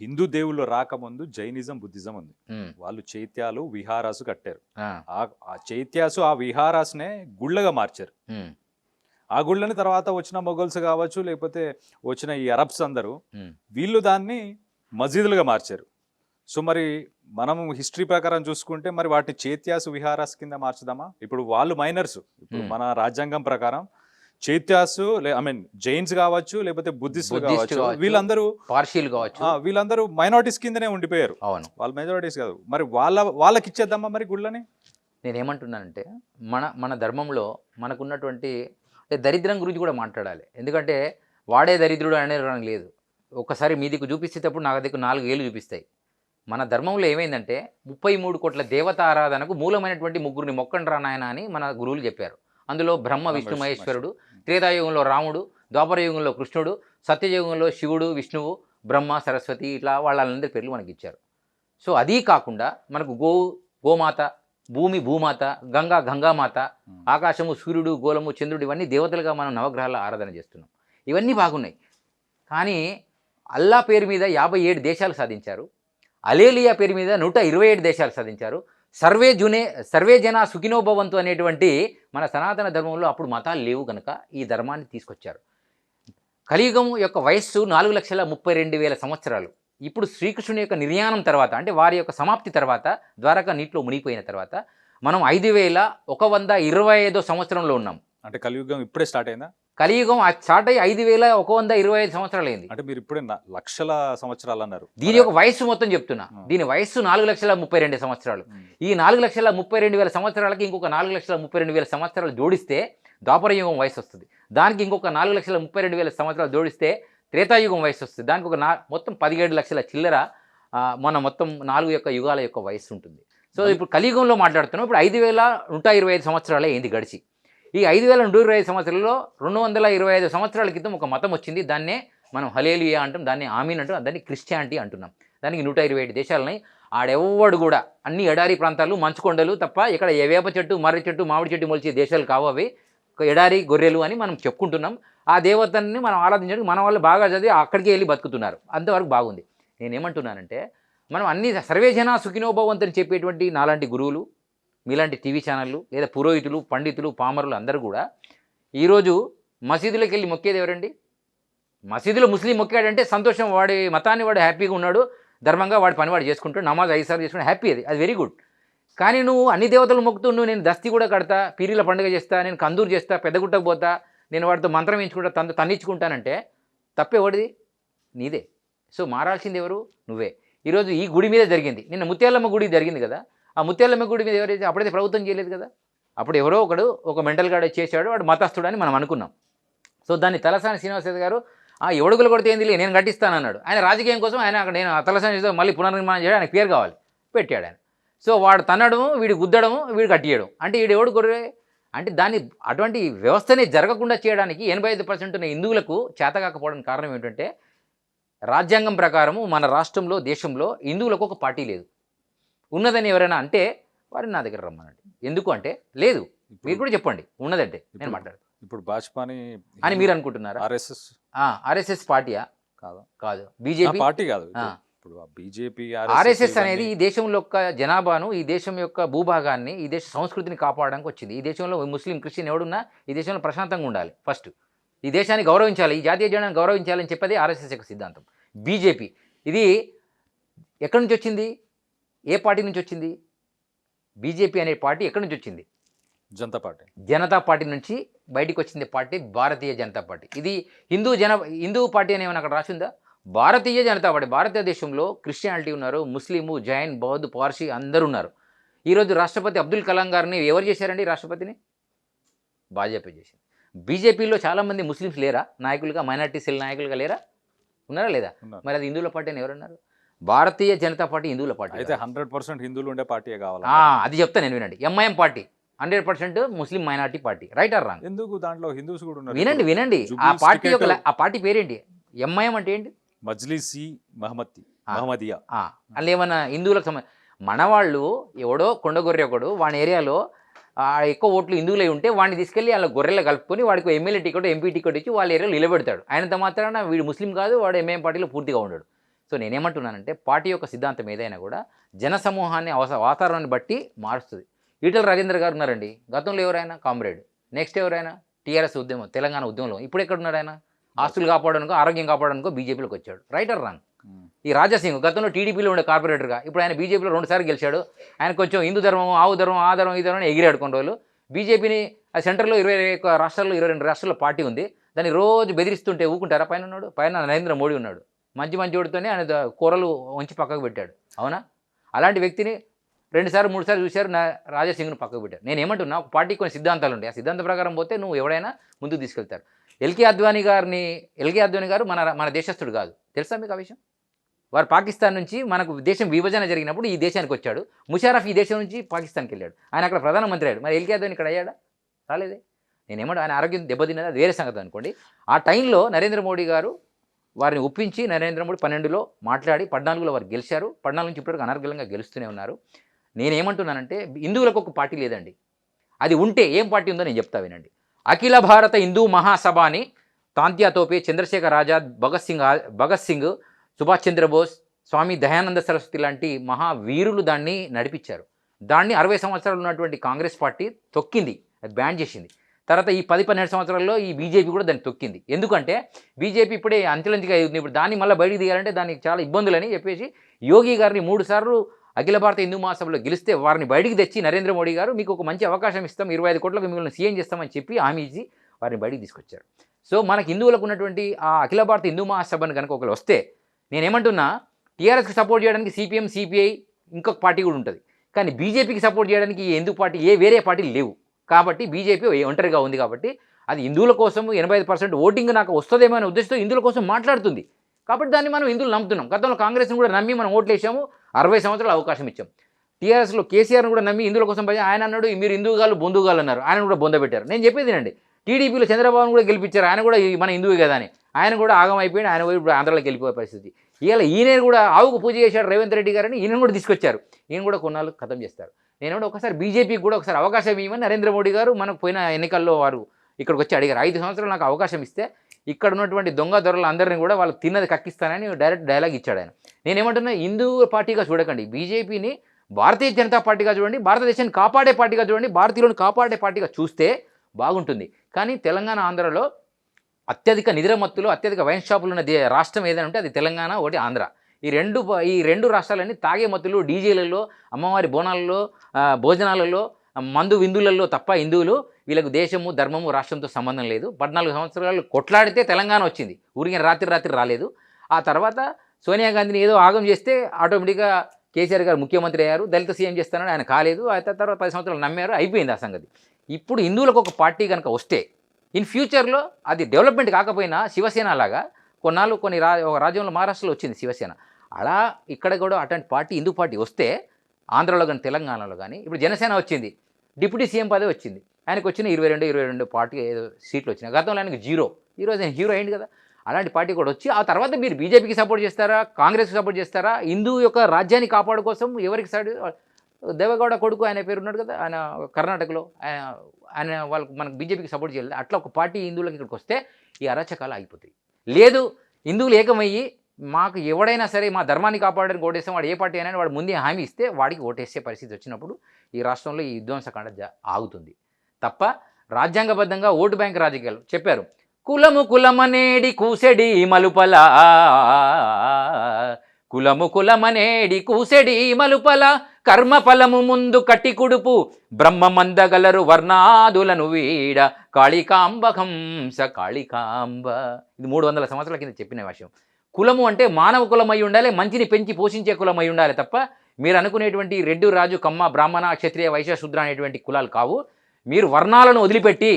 హిందూ దేవుళ్ళు రాకముందు Jainism Buddhism ఉంది. వాళ్ళు చైత్యాలు విహారాసు కట్టారు. ఆ, చైత్యాసు ఆ విహారాస్నే గుళ్ళగా మార్చారు. ఆ గుళ్ళని తర్వాత వచ్చిన మొఘల్స్ కావచ్చు లేకపోతే వచ్చిన ఈ అరబ్స్ అందరూ వీళ్ళు దాన్ని మసీదులుగా మార్చారు. సో మరి మనం హిస్టరీ ప్రకారం చూసుకుంటే మరి వాటిని చైత్యాసు విహారాస్ కింద మార్చుదామా? ఇప్పుడు వాళ్ళు మైనర్స్. ఇప్పుడు. మన రాజ్యాంగం ప్రకారం చైత్యాసు ఐ మీన్ జైన్స్ కావచ్చు లేకపోతే బుద్ధిస్టులు కావచ్చు. వీళ్ళందరూ పార్షియల్ కావచ్చు. వీళ్ళందరూ మైనారిటీస్ కిందనే ఉండిపోయారు. అవును. వాళ్ళు మెజారిటీస్ కాదు. మరి వాళ్ళ వాళ్ళకి ఇచ్చేద్దామా మరి గుళ్ళని? నేనేమంటున్నానంటే మన మన ధర్మంలో మనకున్నటువంటి అంటే దరిద్రం గురించి కూడా మాట్లాడాలి. ఎందుకంటే వాడే దరిద్రుడు అనేది లేదు. ఒక్కసారి మీ దిక్కు చూపిస్తేటప్పుడు నా దిక్కు నాలుగు ఏళ్ళు చూపిస్తాయి. మన ధర్మంలో ఏమైందంటే ముప్పై మూడు కోట్ల దేవత ఆరాధనకు మూలమైనటువంటి ముగ్గురిని మొక్కండి రా నాయన అని మన గురువులు చెప్పారు. అందులో బ్రహ్మ విష్ణు మహేశ్వరుడు. త్రేతాయుగంలో రాముడు ద్వాపరయుగంలో కృష్ణుడు సత్యయుగంలో శివుడు విష్ణువు బ్రహ్మ సరస్వతి ఇట్లా వాళ్ళందరి పేర్లు మనకి ఇచ్చారు సో అది కాకుండా మనకు గో గోమాత భూమి భూమాత గంగా గంగామాత. ఆకాశము సూర్యుడు గోళము చంద్రుడు ఇవన్నీ దేవతలుగా మనం నవగ్రహాల ఆరాధన చేస్తున్నాం. ఇవన్నీ బాగున్నాయి. కానీ అల్లా పేరు మీద యాభై ఏడు దేశాలు సాధించారు. అలేలియా పేరు మీద నూట ఇరవై ఏడు దేశాలు సాధించారు. సర్వే జునే సర్వే జన సుఖినోభవంతు అనేటువంటి మన సనాతన ధర్మంలో అప్పుడు మతాలు లేవు కనుక ఈ ధర్మాన్ని తీసుకొచ్చారు. కలియుగం యొక్క వయస్సు నాలుగు లక్షల ముప్పై రెండు వేల సంవత్సరాలు. ఇప్పుడు శ్రీకృష్ణుని యొక్క నిర్యాణం తర్వాత అంటే వారి యొక్క సమాప్తి తర్వాత ద్వారకా నీటిలో మునిగిపోయిన తర్వాత మనం ఐదు వేల ఒక వంద ఇరవై ఐదో సంవత్సరంలో ఉన్నాం. అంటే కలియుగం ఇప్పుడే స్టార్ట్ అయిందా? కలియుగం ఆ స్టార్ట్ అయ్యి ఐదు వేల ఒక వంద ఇరవై ఐదు సంవత్సరాలు అయింది అంటే మీరు ఇప్పుడే లక్షల సంవత్సరాలు అన్నారు. దీని యొక్క వయస్సు మొత్తం చెప్తున్నా. దీని వయస్సు నాలుగు లక్షల ముప్పై రెండు సంవత్సరాలు. ఈ నాలుగు లక్షల ముప్పై రెండు వేల సంవత్సరాలకి ఇంకొక నాలుగు లక్షల ముప్పై రెండు వేల సంవత్సరాలు జోడిస్తే ద్వాపరయుగం వయసు వస్తుంది. దానికి ఇంకొక నాలుగు లక్షల ముప్పై రెండు వేల సంవత్సరాలు జోడిస్తే త్రేతాయుగం వయసు వస్తుంది. దానికి ఒక నా మొత్తం పదిహేడు లక్షల చిల్లర మన మొత్తం నాలుగు యొక్క యుగాల యొక్క వయస్సు ఉంటుంది. సో ఇప్పుడు కలియుగంలో మాట్లాడుతున్నాం. ఇప్పుడు ఐదు వేల నూట ఇరవై ఐదు సంవత్సరాలే అయింది గడిచి. ఈ ఐదు వేల నూట ఇరవై ఐదు సంవత్సరాల్లో రెండు వందల ఇరవై ఐదు సంవత్సరాల క్రితం ఒక మతం వచ్చింది. దాన్నే మనం హలేలియా అంటాం దాన్ని ఆమీన్ అంటాం దాన్ని క్రిస్టియానిటీ అంటున్నాం. దానికి నూట ఇరవై ఏడు దేశాలని ఆడెవ్వడు కూడా అన్ని ఎడారి ప్రాంతాలు మంచుకొండలు తప్ప ఇక్కడ ఏ వేప చెట్టు మర్రి చెట్టు మామిడి చెట్టు మొలిచే దేశాలు కావు అవి. ఒక ఎడారి గొర్రెలు అని మనం చెప్పుకుంటున్నాం. ఆ దేవతని మనం ఆరాధించడానికి మన వాళ్ళు బాగా చదివి అక్కడికి వెళ్ళి బతుకుతున్నారు. అంతవరకు బాగుంది. నేనేమంటున్నానంటే మనం అన్ని సర్వేజన సుఖినోభవంతని చెప్పేటువంటి నాలాంటి గురువులు మీలాంటి టీవీ ఛానళ్ళు లేదా పురోహితులు పండితులు పామరులు అందరూ కూడా ఈరోజు మసీదులకు వెళ్ళి మొక్కేది ఎవరండి? మసీదులో ముస్లిం మొక్కాడంటే సంతోషం వాడి మతాన్ని వాడు హ్యాపీగా ఉన్నాడు ధర్మంగా వాడి పని వాడు చేసుకుంటాడు నమాజ్ ఐదు సార్లు చేసుకుంటే హ్యాపీ అది అది వెరీ గుడ్. కానీ నువ్వు అన్ని దేవతలు మొక్కుతూ నువ్వు నేను దస్తి కూడా కడతా పీరీల పండుగ చేస్తా నేను కందూరు చేస్తా పెద్దగుట్టకు పోతా నేను వాడితో మంత్రం వేయించుకుంటా తను తప్పే తప్పేవాడిది నీదే. సో మారాల్సింది ఎవరు? నువ్వే. ఈరోజు ఈ గుడి మీద జరిగింది. నిన్న ముత్యాలమ్మ గుడి జరిగింది కదా? ఆ ముత్యాలమ్మ గుడి మీద ఎవరైతే అప్పుడైతే ప్రభుత్వం చేయలేదు కదా అప్పుడు ఎవరో ఒకడు ఒక మెంటల్ గార్డ్ చేశాడు వాడు మతస్థుడు అని మనం అనుకున్నాం. సో దాన్ని తలసాని శ్రీనివాసరావు గారు ఆ ఎవడుగులు కొడితే ఏంది నేను కట్టిస్తానన్నాడు. ఆయన రాజకీయం కోసం ఆయన అక్కడ నేను ఆ తలసాని మళ్ళీ పునర్నిర్మాణం చేయడం ఆయన పేరు కావాలి. పెట్టాడు ఆయన. సో వాడు తన్నడము వీడు గుద్దడము వీడు కట్టియడం. అంటే వీడు ఎవడు గొర్రె అంటే దాన్ని అటువంటి వ్యవస్థనే జరగకుండా చేయడానికి ఎనభై ఐదు పర్సెంట్ ఉన్న హిందువులకు చేతకాకపోవడానికి కారణం ఏంటంటే రాజ్యాంగం ప్రకారము మన రాష్ట్రంలో దేశంలో హిందువులకు ఒక పార్టీ లేదు. ఉన్నదని ఎవరైనా అంటే వారిని నా దగ్గర రమ్మనండి. ఎందుకు అంటే లేదు మీరు కూడా చెప్పండి ఉన్నదంటే నేను మాట్లాడు ఇప్పుడు భాజపాని అని మీరు అనుకుంటున్నారా? ఆర్ఎస్ఎస్ ఆర్ఎస్ఎస్ పార్టీయా? కాదా. కాదు. బీజేపీ? పార్టీ కాదు. ఇప్పుడు బీజేపీ ఆర్ఎస్ఎస్ అనేది ఈ దేశంలో యొక్క జనాభాను ఈ దేశం యొక్క భూభాగాన్ని ఈ దేశ సంస్కృతిని కాపాడడానికి వచ్చింది. ఈ దేశంలో ముస్లిం క్రిస్టియన్ ఎవడున్నా ఈ దేశంలో ప్రశాంతంగా ఉండాలి ఫస్ట్. ఈ దేశాన్ని గౌరవించాలి ఈ జాతీయ జెండాను గౌరవించాలని చెప్పేది ఆర్ఎస్ఎస్ యొక్క సిద్ధాంతం. బీజేపీ. ఇది ఎక్కడి నుంచి వచ్చింది? ఏ పార్టీ నుంచి వచ్చింది? బీజేపీ అనే పార్టీ ఎక్కడి నుంచి వచ్చింది? జనతా పార్టీ. జనతా పార్టీ నుంచి బయటికి వచ్చింది పార్టీ భారతీయ జనతా పార్టీ. ఇది హిందూ జన హిందూ పార్టీ అని ఏమైనా అక్కడ రాసిందా భారతీయ జనతా పార్టీ భారతదేశంలో క్రిస్టియానిటీ ఉన్నారు ముస్లిము జైన్ బౌద్ధ్ పార్సీ అందరూ ఉన్నారు. ఈరోజు రాష్ట్రపతి అబ్దుల్ కలాం గారిని ఎవరు చేశారండి రాష్ట్రపతిని? భాజపా చేసింది. బీజేపీలో చాలామంది ముస్లిమ్స్ లేరా? నాయకులుగా మైనార్టీ సెల్ నాయకులుగా లేరా? ఉన్నారా లేదా. మరి అది హిందువుల పార్టీ అని ఎవరన్నారు? భారతీయ జనతా పార్టీ హిందువుల పార్టీ అయితే హండ్రెడ్ పర్సెంట్ హిందువులు ఉండే పార్టీ కావాలి అది చెప్తా నేను వినండి. MIM party hundred percent Muslim minority party. Right or wrong ఎందుకు దాంట్లో హిందూస్ కూడా ఉన్నారు? వినండి వినండి. ఆ పార్టీ యొక్క ఆ పార్టీ పేరేంటి? ఎంఐఎం అంటే ఏంటి? మజ్లిసి మహమ్మతి. మహమ్మదియా. అందులో ఏమన్నా హిందువులకు సంబంధ మనవాళ్ళు ఎవడో కొండగొర్రె ఒకడు వాని ఏరియాలో ఆ, ఎక్కువ ఓట్లు హిందువులై ఉంటే వాడిని తీసుకెళ్ళి వాళ్ళ గొర్రెలు కలుపుకొని వాడికి ఎమ్మెల్యే టికెట్ ఎంపీ టికెట్ ఇచ్చి వాళ్ళ ఏరియాలో నిలబెడతాడు. ఆయనంత మాత్రాన వీడు ముస్లిం కాదు వాడు ఎంఐఎం పార్టీలో పూర్తిగా ఉండడు. సో నేనేమంటున్నానంటే పార్టీ యొక్క సిద్ధాంతం ఏదైనా కూడా జన సమూహాన్ని అవస వాతావరణాన్ని బట్టి మారుస్తుంది. ఈటల రాజేంద్ర గారు ఉన్నారండి. గతంలో ఎవరైనా? కామ్రేడ్. నెక్స్ట్ ఎవరైనా? టీఆర్ఎస్ ఉద్యమం తెలంగాణ ఉద్యమంలో. ఇప్పుడు ఎక్కడ ఉన్నాడు ఆయన? ఆస్తులు కాపాడడానికో ఆరోగ్యం కాపాడడానికో బీజేపీలోకి వచ్చాడు. Right or wrong? ఈ రాజాసింగ్ గతంలో టీడీపీలో ఉండే కార్పొరేటర్గా ఇప్పుడు ఆయన బీజేపీలో రెండుసార్లు గెలిచాడు. ఆయన కొంచెం హిందూ ధర్మం ఆవు ధర్మం ఆ ధర్మం ఈ ధర్మం ఎగిరాడు కొన్ని రోజులు. బీజేపీని ఆ సెంటర్లో ఇరవై రాష్ట్రాల్లో ఇరవై రెండు రాష్ట్రాల్లో పార్టీ ఉంది. దాన్ని రోజు బెదిరిస్తుంటే ఊకుంటారా? పైన ఉన్నాడు. పైన నరేంద్ర మోడీ ఉన్నాడు. మంచి మంచిగోడితోనే ఆయన కూరలు వంచి పక్కకు పెట్టాడు. అవునా? అలాంటి వ్యక్తిని రెండుసార్లు మూడుసార్లు చూశారు నా రాజాసింగ్ను పక్కకు పెట్టారు. నేను ఏమంటున్నా ఒక పార్టీకి కొన్ని సిద్ధాంతాలు ఉంటాయి. ఆ సిద్ధాంత ప్రకారం పోతే నువ్వు ఎవడైనా ముందుకు తీసుకెళ్తారు. ఎల్కే అద్వానీ గారిని ఎల్కే అద్వానీ గారు మన మన దేశస్థుడు కాదు. తెలుసా మీకు ఆ విషయం? వారు పాకిస్తాన్ నుంచి మనకు దేశం విభజన జరిగినప్పుడు ఈ దేశానికి వచ్చాడు. ముషారఫ్ ఈ దేశం నుంచి పాకిస్తాన్కి వెళ్ళాడు. ఆయన అక్కడ ప్రధానమంత్రి అయ్యాడు. మరి ఎల్కే అద్వానీ ఇక్కడ అయ్యాడా? రాలేదే. నేనేమంటే ఆయన ఆరోగ్యం దెబ్బతిన్నది అది వేరే సంగతి అనుకోండి. ఆ టైంలో నరేంద్ర మోడీ గారు వారిని ఒప్పించి నరేంద్ర మోడీ పన్నెండులో మాట్లాడి పద్నాలుగులో వారు గెలిచారు. పద్నాలుగు నుంచి ఇప్పటివరకు అనర్గలంగా గెలుస్తూనే ఉన్నారు. నేనేమంటున్నానంటే హిందువులకు ఒక పార్టీ లేదండి. అది ఉంటే ఏం పార్టీ ఉందో నేను చెప్తా వినండి. అఖిల భారత హిందూ మహాసభ అని తాంత్యా తోపే చంద్రశేఖర్ ఆజాద్ భగత్ సింగ్ భగత్ సింగ్ సుభాష్ చంద్రబోస్ స్వామి దయానంద సరస్వతి లాంటి మహావీరులు దాన్ని నడిపించారు. దాన్ని అరవై సంవత్సరాలు ఉన్నటువంటి కాంగ్రెస్ పార్టీ తొక్కింది. అది బ్యాన్ చేసింది. తర్వాత ఈ పది పన్నెండు సంవత్సరాల్లో ఈ బీజేపీ కూడా దాన్ని తొక్కింది. ఎందుకంటే బీజేపీ ఇప్పుడే అంచెలంచిగా అవుతుంది ఇప్పుడు దాన్ని మళ్ళీ బయటికి తీయాలంటే దానికి చాలా ఇబ్బందులని చెప్పేసి యోగి గారిని మూడు సార్లు అఖిల భారత హిందూ మహాసభలో గెలిస్తే వారిని బయటికి తెచ్చి నరేంద్ర మోడీ గారు మీకు ఒక మంచి అవకాశం ఇస్తాం. ఇరవై ఐదు కోట్లకు మిమ్మల్ని సీఎం చేస్తామని చెప్పి హామీ ఇచ్చి వారిని బయటికి తీసుకొచ్చారు. సో మనకి హిందువులకు ఉన్నటువంటి ఆ అఖిల భారత హిందూ మహాసభను కనుక ఒకరు వస్తే నేనేమంటున్నా టీఆర్ఎస్కి సపోర్ట్ చేయడానికి సిపిఎం సిపిఐ ఇంకొక పార్టీ కూడా ఉంటుంది. కానీ బీజేపీకి సపోర్ట్ చేయడానికి ఎందుకు పార్టీ ఏ వేరే పార్టీలు లేవు. కాబట్టి బీజేపీ ఒంటరిగా ఉంది కాబట్టి అది హిందువుల కోసం ఎనభై ఐదు పర్సెంట్ ఓటింగ్ నాకు వస్తుందేమో అనే ఉద్దేశంతో హిందువుల కోసం మాట్లాడుతుంది. కాబట్టి దాన్ని మనం హిందువులు నమ్ముతున్నాం. గతంలో కాంగ్రెస్ని కూడా నమ్మి మనం ఓట్లు వేసాము అరవై సంవత్సరాలు అవకాశం ఇచ్చాం. టీఆర్ఎస్లో కేసీఆర్ని కూడా నమ్మి హిందువుల కోసం పోయి ఆయన అన్నాడు మీరు హిందువుగాలు బొందుగాలు అన్నారు. ఆయన కూడా బొందబెట్టారు నేను చెప్పేది అండి టీడీపీలో చంద్రబాబును కూడా గెలిపించారు. ఆయన కూడా ఈ మన హిందువే కదా అని. ఆయన కూడా ఆగం ఆయన ఇప్పుడు ఆంధ్రాలోకి వెళ్ళిపోయే పరిస్థితి. ఇవాళ ఈయన కూడా ఆవుకు పూజ చేశాడు రేవంత్ రెడ్డి గారని ఈయన కూడా తీసుకొచ్చారు. ఈయన కూడా కొన్నాళ్ళు ఖతం చేస్తారు. నేను కూడా ఒకసారి బీజేపీకి కూడా ఒకసారి అవకాశం ఇవ్వమని నరేంద్ర మోడీ గారు మనకు పోయిన ఎన్నికల్లో వారు ఇక్కడికి వచ్చి అడిగారు. ఐదు సంవత్సరాలు నాకు అవకాశం ఇస్తే ఇక్కడ ఉన్నటువంటి దొంగ దొరలు అందరినీ కూడా వాళ్ళు తిన్నది కక్కిస్తానని డైరెక్ట్ డైలాగ్ ఇచ్చాడు ఆయన. నేనేమంటున్నా హిందూ పార్టీగా చూడకండి. బీజేపీని భారతీయ జనతా పార్టీగా చూడండి భారతదేశాన్ని కాపాడే పార్టీగా చూడండి భారతీయులను కాపాడే పార్టీగా చూస్తే బాగుంటుంది. కానీ తెలంగాణ ఆంధ్రలో అత్యధిక నిద్రమత్తులు అత్యధిక వైన్ షాపులు ఉన్న రాష్ట్రం ఏదైనా ఉంటే అది తెలంగాణ ఒకటి ఆంధ్ర. ఈ రెండు ఈ రెండు రాష్ట్రాలన్నీ తాగే మత్తులు డీజేలలో అమ్మవారి బోనాలలో భోజనాలలో మందు విందులలో తప్ప హిందువులు వీళ్ళకు దేశము ధర్మము రాష్ట్రంతో సంబంధం లేదు. పద్నాలుగు సంవత్సరాలు కొట్లాడితే తెలంగాణ వచ్చింది. ఊరికే రాత్రి రాత్రి రాలేదు. ఆ తర్వాత సోనియా గాంధీని ఏదో ఆగం చేస్తే ఆటోమేటిక్గా కేసీఆర్ గారు ముఖ్యమంత్రి అయ్యారు. దళిత సీఎం చేస్తానని ఆయన కాలేదు. ఆ తర్వాత పది సంవత్సరాలు నమ్మారు. అయిపోయింది ఆ సంగతి. ఇప్పుడు హిందువులకు ఒక పార్టీ కనుక వస్తే ఇన్ ఫ్యూచర్లో అది డెవలప్మెంట్ కాకపోయినా శివసేన లాగా కొన్నాళ్ళు కొన్ని రా ఒక రాజ్యంలో మహారాష్ట్రలో వచ్చింది శివసేన. అలా ఇక్కడ కూడా అటువంటి పార్టీ హిందూ పార్టీ వస్తే ఆంధ్రలో కానీ తెలంగాణలో కానీ ఇప్పుడు జనసేన వచ్చింది. డిప్యూటీ సీఎం పదవి వచ్చింది. ఆయనకు వచ్చిన ఇరవై రెండు ఇరవై రెండు పార్టీ ఏదో సీట్లు వచ్చినాయి. గతంలో ఆయనకు జీరో. ఈరోజు ఆయన హీరో అయింది కదా. అలాంటి పార్టీ కూడా వచ్చి ఆ తర్వాత మీరు బీజేపీకి సపోర్ట్ చేస్తారా? కాంగ్రెస్కి సపోర్ట్ చేస్తారా? హిందూ యొక్క రాజ్యాన్ని కాపాడు కోసం ఎవరికి సైడ్ దేవగౌడ కొడుకు ఆయన పేరు ఉన్నాడు కదా ఆయన కర్ణాటకలో. ఆయన ఆయన వాళ్ళకు మనకు బీజేపీకి సపోర్ట్ చేయాలి అట్లా ఒక పార్టీ హిందువులకు ఇక్కడికి వస్తే ఈ అరాచకాలు ఆగిపోతాయి. లేదు హిందువులు ఏకమయ్యి మాకు ఎవడైనా సరే మా ధర్మాన్ని కాపాడడానికి ఓటేస్తాం వాడు ఏ పార్టీ అయినా వాడు ముందే హామీ ఇస్తే వాడికి ఓటేసే పరిస్థితి వచ్చినప్పుడు ఈ రాష్ట్రంలో ఈ విధ్వంసకాండ ఆగుతుంది. తప్ప రాజ్యాంగబద్ధంగా ఓటు బ్యాంక్ రాజకీయాలు చెప్పారు. కులము కులమనేడి కూసెడి మలుపల కులము కులమనేడి కూసెడి మలుపల కర్మ ఫలము ముందు కట్టి కుడుపు. బ్రహ్మమందగలరు వర్ణాదులను వీడ. కాళికాంబ కంస కాళికాంబ. ఇది మూడు వందల సంవత్సరాల కింద చెప్పిన విషయం. కులము అంటే మానవ కులమై ఉండాలి మంచిని పెంచి పోషించే కులమై ఉండాలి తప్ప మీరు అనుకునేటువంటి రెడ్డు రాజు కమ్మ బ్రాహ్మణ క్షత్రియ వైశ్య అనేటువంటి కులాలు కావు. మీరు వర్ణాలను వదిలిపెట్టి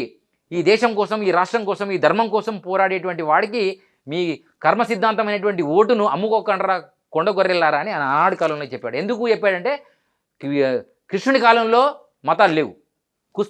ఈ దేశం కోసం ఈ రాష్ట్రం కోసం ఈ ధర్మం కోసం పోరాడేటువంటి వాడికి మీ కర్మ సిద్ధాంతమైనటువంటి ఓటును అమ్ముకోకండ్రా కొండ గొర్రెలారా అని ఆయన ఆనాడు కాలంలో చెప్పాడు. ఎందుకు చెప్పాడంటే కృష్ణుని కృష్ణుడి కాలంలో మతాలు లేవు.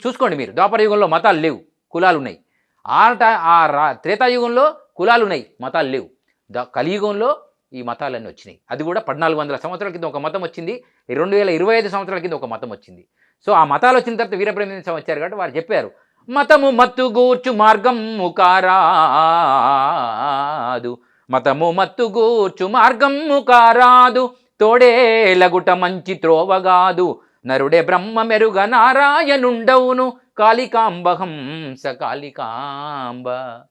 చూసుకోండి మీరు. ద్వాపర యుగంలో మతాలు లేవు. కులాలు ఉన్నాయి. ఆ ట- ఆ రా త్రేతాయుగంలో కులాలు ఉన్నాయి. మతాలు లేవు. ద కలియుగంలో ఈ మతాలన్నీ వచ్చినాయి. అది కూడా పద్నాలుగు వందల సంవత్సరాల కింద ఒక మతం వచ్చింది. రెండు వేల ఇరవై ఐదు సంవత్సరాల కింద ఒక మతం వచ్చింది. సో ఆ మతాలు వచ్చిన తర్వాత వీరప్రమేంద్ర వచ్చారు కాబట్టి వారు చెప్పారు మతము మత్తు గూర్చు మార్గం ముకారాదు మతము మత్తుగూర్చు మార్గము కారాదు తోడేలగుట మంచి త్రోవగాదు. నరుడే బ్రహ్మ మెరుగ నారాయణుండవును. కాళికాంబహం స కాళికాంబ.